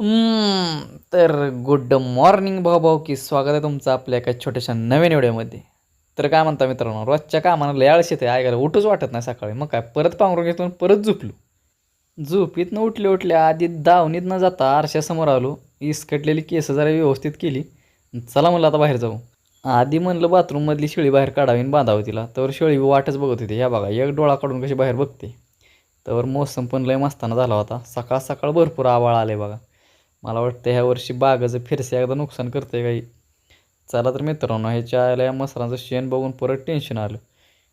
तर good morning भाऊ भाऊ की स्वागत आहे तुमचं आपल्या एका छोट्याशा नवीन व्हिडिओमध्ये. तर काय म्हणता मित्रांनो रोजच्या कामाला लय आळस येते ऐकायला उठूच वाटत नाही सकाळी. मग काय परत पांघरून घेतलो परत झोपलो. झोपीतनं उठले उठले आधी दावणीत न जाता आरशासमोर आलो. इसकटलेली केस जरा व्यवस्थित केली. चला म्हणलं आता बाहेर जाऊ. आधी म्हणलं बाथरूममधली शेळी बाहेर काढावी आणि बांधावं तिला. तर शेळी वाटच बघत होती. ह्या बघा एक डोळा काढून कशी बाहेर बघते. तर मोसम पण लय मस्ताना झाला होता. सकाळ सकाळ भरपूर आवाळ आले बघा. मला वाटतं ह्या वर्षी बागाचं फिरसे एकदा नुकसान करते काही. चला तर मित्रांनो ह्याच्या आल्या या मसरांचं शेण बघून परत टेन्शन आलं.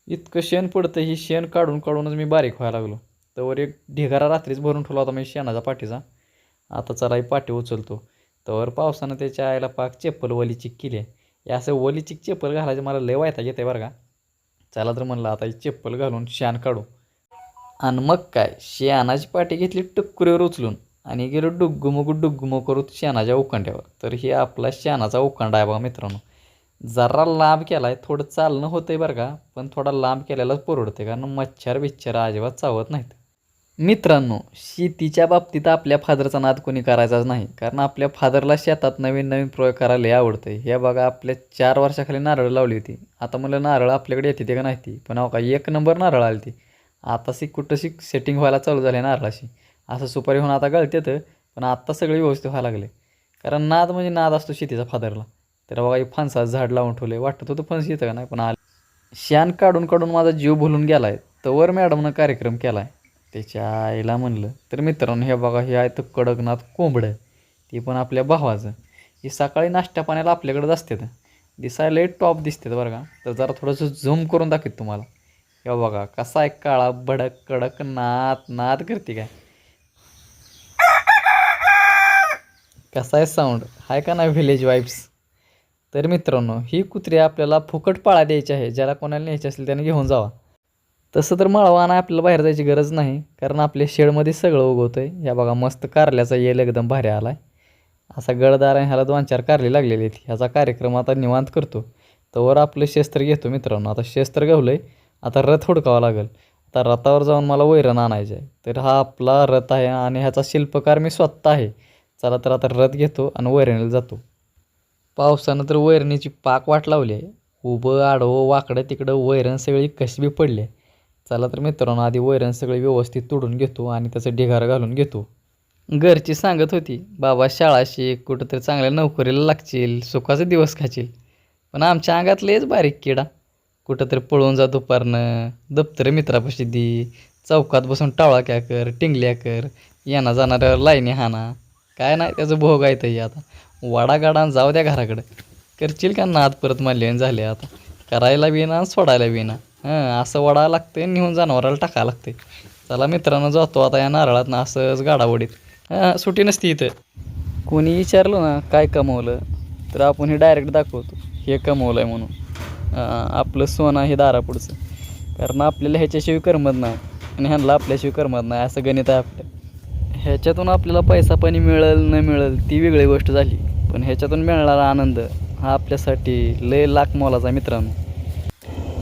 इतकं शेण पडतं ही शेण काढून काढूनच मी बारीक व्हायला लागलो. तर एक ढिगारा रात्रीच भरून ठेवला होता मी शेणाचा पाठीचा. आता चला ही पाठी उचलतो. तर पावसानं त्याच्या आईला पाक चप्पल वली चिक केली. आहे असं वली चिक चप्पल घालायचं मला लय वायता येते बरं का. चला तर म्हणलं आता ही चप्पल घालून शेण काढू. आणि मग काय शेणाची पाठी घेतली टक्कुरीवर उचलून. आणि गेलो डुग्गुमुगू डुग्गुमो करू शेणाच्या उखंड्यावर तर हे आपला शेणाचा उखंड आहे बघा मित्रांनो. जरा लांब केला आहे थोडं चालणं होतं आहे बरं का पण थोडा लांब केलेलाच परवडते कारण मच्छर बिच्छर अजिबात चावत नाहीत. मित्रांनो शेतीच्या बाबतीत आपल्या फादरचा नाद कोणी करायचाच नाही. कारण आपल्या फादरला शेतात नवीन नवीन प्रयोग करायला आवडतं हे बघा आपल्या चार वर्षाखाली नारळ लावली होती. आता मला नारळ आपल्याकडे येते ते का नाही ती? पण अहो का एक नंबर नारळ आली ती आता सी कुठंशी सेटिंग व्हायला चालू झाली नारळाशी. असं सुपारी होऊन आता गळतेत पण आत्ता सगळे व्यवस्थित व्हायला लागले. कारण नाद म्हणजे नाद असतो शेतीचा फादरला. तर बघा हे फणसाचं झाड लावून ठेवले. वाटत होतं फणस येतं का नाही पण आले. शान काढून काढून माझा जीव भुलून गेला आहे तर मॅडमनं कार्यक्रम केला आहे त्याच्या आईला म्हणलं तर मित्रांनो हे बघा हे आहे तर कडकनाथ कोंबडं ती पण आपल्या भावाचं. ही सकाळी नाश्ता पाण्याला आपल्याकडेच असतात दिसायला टॉप दिसतात बरं का. तर जरा थोडंसं झूम करून दाखवत तुम्हाला. हे बघा कसा आहे काळा भडक कडक नात नाद करते काय. कसा आहे साऊंड आहे का नाही व्हिलेज वाईब्स तर मित्रांनो ही कुत्री आपल्याला फुकट पाळा द्यायची आहे. ज्याला कोणाला न्यायची असेल त्याने घेऊन जावा. तसं तर मळवा आपल्याला बाहेर जायची गरज नाही कारण आपल्या शेडमध्ये सगळं उगवतं आहे या बघा मस्त कारल्याचा येल एकदम भारी आला आहे असा गडदार आहे ह्याला दोन चार कारले लागलेली आहेत. ह्याचा कार्यक्रम आता निवांत करतो. तोवर आपलं शस्त्र घेतो मित्रांनो. आता शस्त्र घेवलं आहे आता रथ हुडकावा लागेल. आता रथावर जाऊन मला वैरण आणायचं आहे तर हा आपला रथ आहे आणि ह्याचा शिल्पकार मी स्वतः आहे. चला तर आता रथ घेतो आणि वैरणीला जातो. पावसानं तर वैरणीची पाक वाट लावली आहे. उभं आडवं वाकडं तिकडं वैरण सगळी कशी बी पडली आहे. चला तर मित्रांनो आधी वैरण सगळी व्यवस्थित तोडून घेतो आणि त्याचं ढिगार घालून घेतो. घरची सांगत होती बाबा शाळा शिक कुठंतरी चांगल्या नोकरीला लागतील सुखाचे दिवस खाशील. पण आमच्या अंगातलेच बारीक किडा. कुठंतरी पळून जा दुपारनं दप्तर मित्रापाशी दी चौकात बसून टावळा क्या कर टिंगल्या कर येणा जाणाऱ्यावर लाईनी हाना काय नाही त्याचं भोग आहे तही आता. वाडागाडा जाऊ द्या घराकडं. करशील का नाद परत मानले झाले आता? करायला बी ना सोडायला बी ना. हां असं वडा लागते नेऊन जनावराला टाकायला लागते चला मित्रांनो जातो आता या नारळात ना असंच गाडावडीत हां सुटी नसती इथं. कोणी विचारलं ना काय कमवलं तर आपण हे डायरेक्ट दाखवतो. हे कमवलं आहे म्हणून आपलं सोनं हे दारापुढचं. कारण आपल्याला ह्याच्याशिवाय करमत नाही. आणि ह्यांना आपल्याशिवाय करमत नाही असं गणित आहे. ह्याच्यातून आपल्याला पैसा पाणी मिळेल न मिळेल ती वेगळी गोष्ट झाली. पण ह्याच्यातून मिळणारा आनंद हा आपल्यासाठी लय लाख मोलाचा मित्रांनो.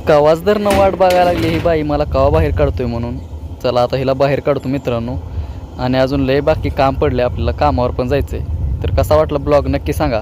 कवाच जर न वाट बघायला लागली ही बाई मला कवा बाहेर काढतोय म्हणून? चला आता हिला बाहेर काढतो मित्रांनो. आणि अजून लय बाकी काम पडले आपल्याला कामावर पण जायचं आहे तर कसा वाटला ब्लॉग नक्की सांगा.